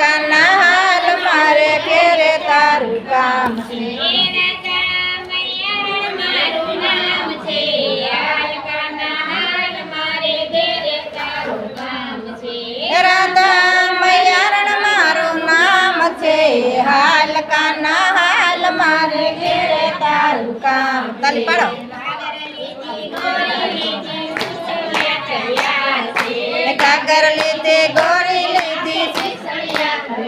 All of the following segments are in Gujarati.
કાના હાલ મારે ઘેરે તારું કામ છે. રાધા મૈયારણ મારું નામ છે. હાલ કાના હાલ મારે ઘેરે તારું કામ તાલી પાડો. કાગર લીધે ગોળી લીધી હે પાણી ભરવાની ઘાણી હામ છે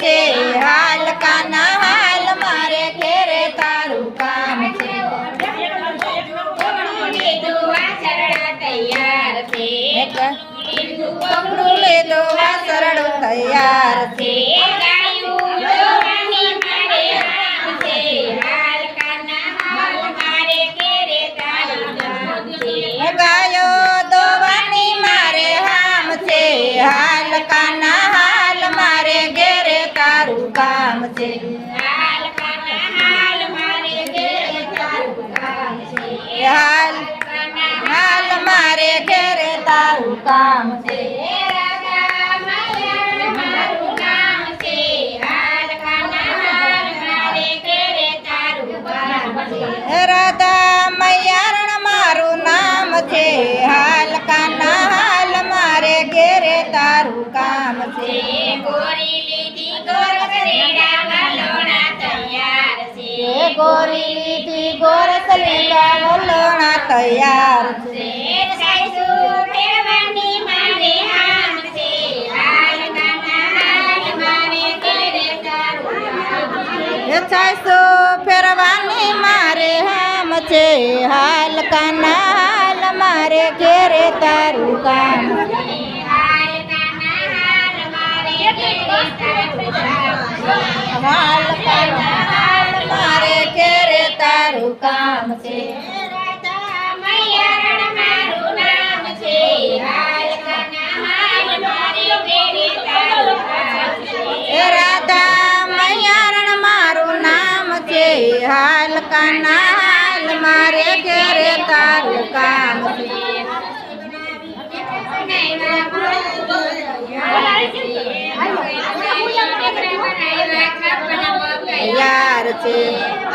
છે હાલ કાના હાલ મારે ઘેરે તારું કામ છે. લીધો વાસરડું તૈયાર છે. હાલ હાલ મારે ઘેરે તારું કામ છે. મારું નામ છે. હાલ કાના, હાલ મારે ઘેરે તારું કામ છે. હે ગોરી લીધી ગોરસ લીલા લોણા તૈયાર છે હે છાસો ફેરવાની મારે હામ છે હાલ કાના હાલ મારે ઘેરે તારું કામ હાલ કાના હાલ મારે ઘેરે તારું કામ છે મારું હાલ હાલ મારે ઘેરે તારું કામ છે. છે.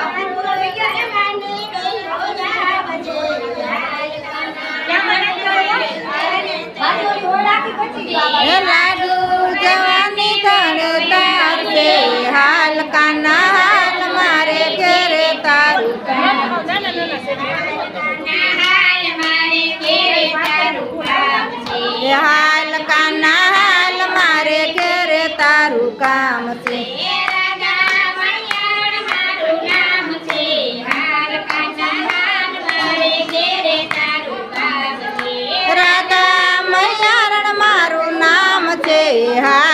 તારું કામ છે. રાધા મયારણ મારું નામ છે. હાલ